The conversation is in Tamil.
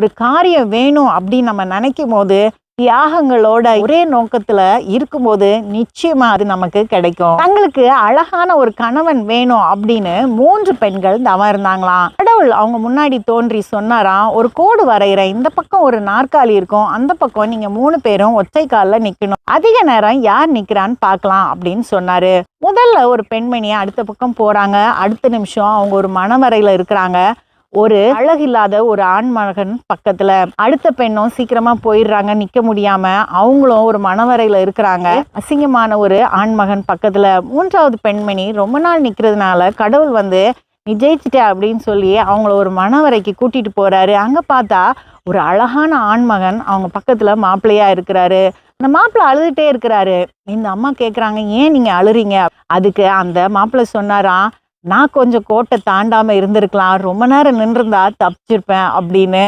ஒரு காரியம் வேணும் அப்படின்னு நம்ம நினைக்கும் போது தியாகங்களோட ஒரே நோக்கத்துல இருக்கும்போது நிச்சயமா அது நமக்கு கிடைக்கும். தங்களுக்கு அழகான ஒரு கணவன் வேணும் அப்படின்னு மூன்று பெண்கள் தவம் இருந்தாங்களாம் கடவுள் அவங்க முன்னாடி தோன்றி சொன்னாராம் ஒரு கோடு வரைகிறேன் இந்த பக்கம் ஒரு நாற்காலி இருக்கும் அந்த பக்கம் நீங்க மூணு பேரும் ஒற்றை காலில் நிக்கணும். அதிக நேரம் யார் நிக்கிறான்னு பார்க்கலாம் அப்படின்னு சொன்னாரு. முதல்ல ஒரு பெண்மணியை அடுத்த பக்கம் போறாங்க அடுத்த நிமிஷம் அவங்க ஒரு மணவரையில இருக்கிறாங்க. ஒரு அழகில்லாத ஒரு ஆண் மகன் பக்கத்துல அடுத்த பெண்ணும் சீக்கிரமா போயிடுறாங்க நிக்க முடியாம அவங்களும் ஒரு மணவரையில இருக்கிறாங்க. அசிங்கமான ஒரு ஆண் மகன் பக்கத்துல மூன்றாவது பெண்மணி ரொம்ப நாள் நிக்கிறதுனால கடவுள் வந்து நிஜயிச்சிட்டே அப்படின்னு சொல்லி அவங்கள ஒரு மணவரைக்கு கூட்டிட்டு போறாரு. அங்க பார்த்தா ஒரு அழகான ஆண்மகன் அவங்க பக்கத்துல மாப்பிள்ளையா இருக்கிறாரு. அந்த மாப்பிள்ளை அழுதுட்டே இருக்கிறாரு. இந்த அம்மா கேக்குறாங்க ஏன் நீங்க அழுறீங்க? அதுக்கு அந்த மாப்பிள்ளை சொன்னாராம் நான் கொஞ்சம் கோட்டை தாண்டாமல் இருந்திருக்கலாம். ரொம்ப நேரம் நின்றுருந்தா தப்பிச்சிருப்பேன் அப்படின்னு